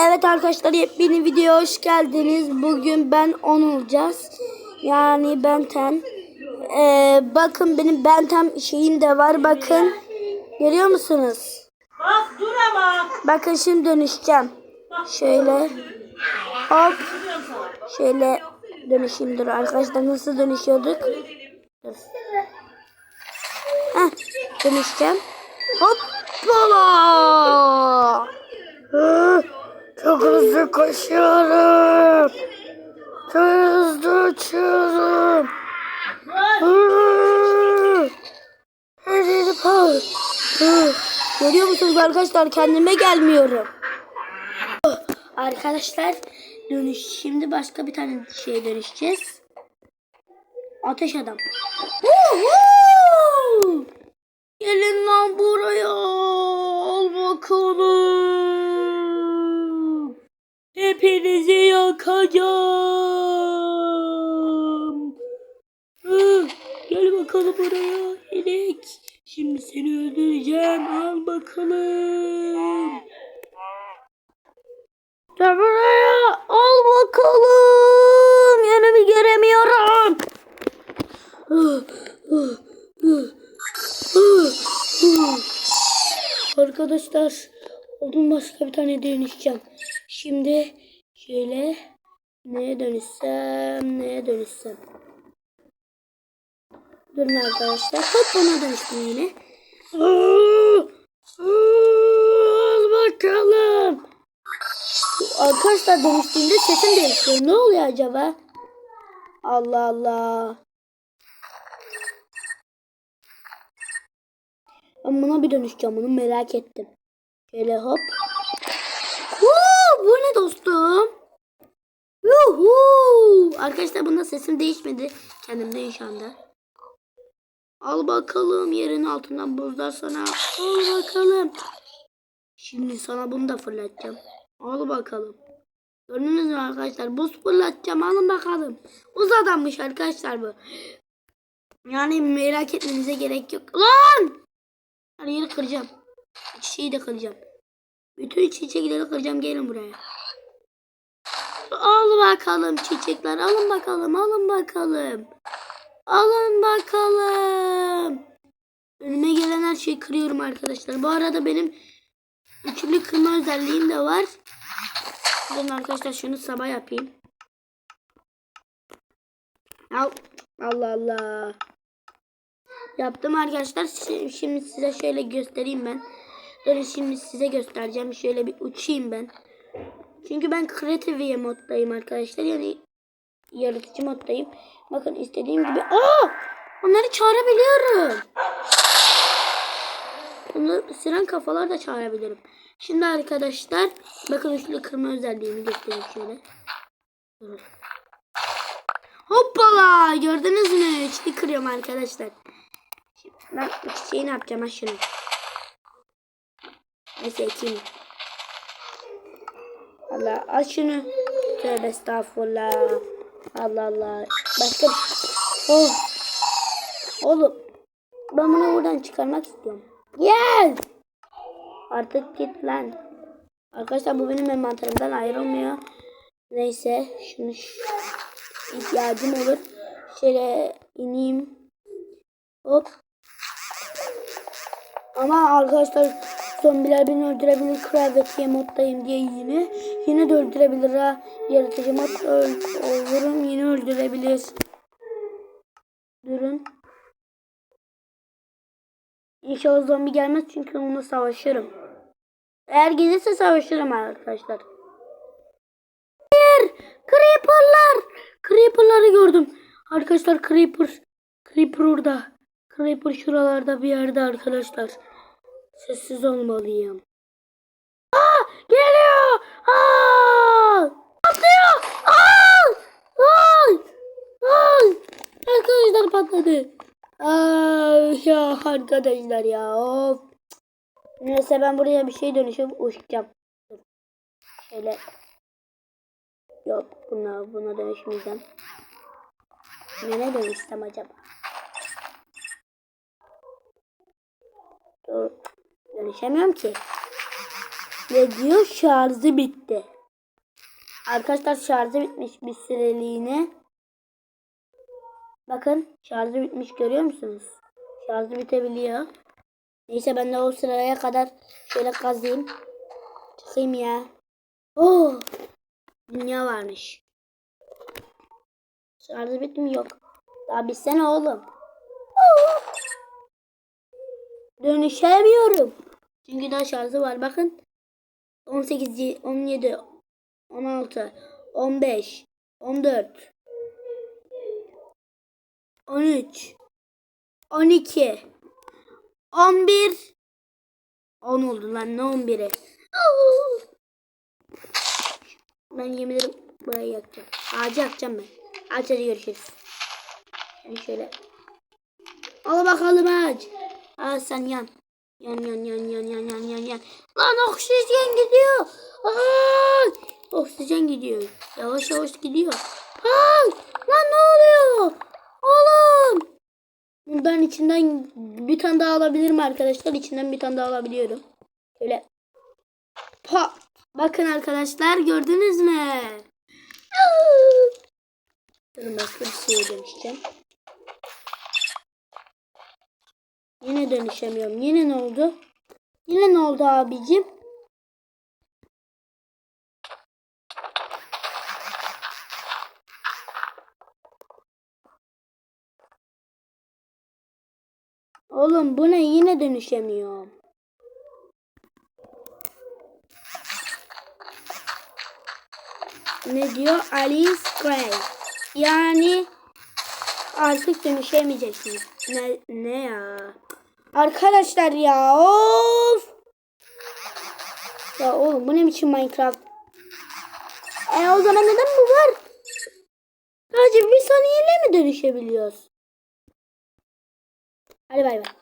Evet arkadaşlar yepyeni videoya hoş geldiniz. Bugün ben 10 olacağız. Yani Benten. Ee, bakın benim Bentem şeyim de var bakın. Görüyor musunuz? Bak dur ama. Bakın şimdi dönüşeceğim. Şöyle. Hop. Şöyle dönüşeyim dur arkadaşlar nasıl dönüşüyorduk? Dur. Heh, dönüşeceğim. Hoppala. Hı, Çok hızlı koşuyorum. Çok hızlı uçuyorum. Görüyor musunuz arkadaşlar kendime gelmiyorum. Arkadaşlar dönüş şimdi başka bir tane şeye dönüşeceğiz. Ateş adam. Woohoo! Gelin lan buraya. Al bakalım. Hepinizi yakacağım. Hı, Gel bakalım buraya. Elek. Şimdi seni öldüreceğim. Al bakalım. Gel buraya. Al bakalım. Yanımı göremiyorum. Arkadaşlar onun başka bir tane dönüşeceğim. Şimdi şöyle neye dönüşsem neye dönüşsem. Durun arkadaşlar. Hop bana dönüştüm yine. Al bakalım. Arkadaşlar dönüştüğünde sesim değişiyor. Ne oluyor acaba? Allah Allah. Ben buna bir dönüşeceğim. Bunu merak ettim. Şöyle hop. Huu, bu ne dostum? Yuhu. Arkadaşlar bunda sesim değişmedi. Kendimdeyim şu anda. Al bakalım yerin altından buzlar sana. Al bakalım. Şimdi sana bunu da fırlatacağım. Al bakalım. Gördünüz mü arkadaşlar? Buz fırlatacağım. Alın bakalım. Buz adammış arkadaşlar bu. Yani merak etmenize gerek yok. Lan! Her yeri kıracağım. Çiçeği de kıracağım. Bütün çiçekleri kıracağım. Gelin buraya. Al bakalım çiçekler. Alın bakalım. Alın bakalım. Alın bakalım. Önüme gelen her şeyi kırıyorum arkadaşlar. Bu arada benim üçlü kırma özelliğim de var. Ben arkadaşlar şunu sabah yapayım. Al. Allah Allah. Yaptım arkadaşlar. Şi- Şimdi size şöyle göstereyim ben. Böyle şimdi size göstereceğim. Şöyle bir uçayım ben. Çünkü ben kreative moddayım arkadaşlar. Yani yaratıcı moddayım. Bakın istediğim gibi. Aa! Onları çağırabiliyorum. Bunu ısıran kafalar da çağırabilirim. Şimdi arkadaşlar bakın üçlü kırma özelliğini göstereyim şöyle. Hoppala gördünüz mü? Üçlü kırıyorum arkadaşlar. Şimdi ben bu çiçeği ne yapacağım ha şunu. Neyse ekeyim. Allah al şunu. Tövbe estağfurullah. Allah Allah. Başka bir Oh. Oğlum. Ben bunu buradan çıkarmak istiyorum. Gel. Artık git lan. Arkadaşlar bu benim envanterimden ayrılmıyor. Neyse şunu ihtiyacım olur. Şöyle ineyim. Hop. Ama arkadaşlar zombiler beni öldürebilir. Kravatiye moddayım diye yine. Yine de öldürebilir ha. Yaratıcı mod öl olurum yine öldürebilir. Durun. İnşallah zombi gelmez çünkü onunla savaşırım. Eğer gelirse savaşırım arkadaşlar. Hayır! Creeper'lar! Creeper'ları gördüm. Arkadaşlar Creeper. Creeper orada. Creeper şuralarda bir yerde arkadaşlar. Sessiz olmalıyım. Aa! Geliyor! Aa! Patlıyor! Aa! Ay! Ay! Arkadaşlar patladı. Ay ya arkadaşlar ya of. Neyse ben buraya bir şey dönüşüp uçacağım. Şöyle. Yok buna buna dönüşmeyeceğim. Nereye dönüşsem acaba? Dur. Dönüşemiyorum ki. Ve diyor şarjı bitti. Arkadaşlar şarjı bitmiş bir süreliğine. Bakın şarjı bitmiş görüyor musunuz? Şarjı bitebiliyor. Neyse ben de o sıraya kadar şöyle kazayım. Çıkayım ya. Oo! Dünya varmış. Şarjı bitti mi? Yok. Daha bitsene oğlum. Oo! Dönüşemiyorum. Çünkü daha şarjı var. Bakın. 18, 17, 16, 15, 14, 13, 12, 11, 10 oldu lan ne 11'i. Ben yemin ederim burayı yakacağım. Ağacı yakacağım ben. Ağaç hadi görüşürüz. Yani şöyle. Al bakalım ağaç. Al sen yan. Yan yan yan yan yan yan yan yan. Lan oksijen gidiyor. Ay! Oksijen gidiyor. Yavaş yavaş gidiyor. Ay! Lan ne oluyor? Oğlum. Ben içinden bir tane daha alabilirim arkadaşlar. İçinden bir tane daha alabiliyorum. Şöyle. Pa. Bakın arkadaşlar gördünüz mü? Durun başka bir şeye dönüşeceğim. Yine dönüşemiyorum. Yine ne oldu? Yine ne oldu abicim? Oğlum bu ne? Yine dönüşemiyorum. Ne diyor? Alice Gray. Yani artık dönüşemeyeceksiniz. Ne, ne ya? Arkadaşlar ya of. Ya oğlum bu ne biçim Minecraft? E o zaman neden bu var? Sadece bir saniyeyle mi dönüşebiliyoruz? Hadi bay bay.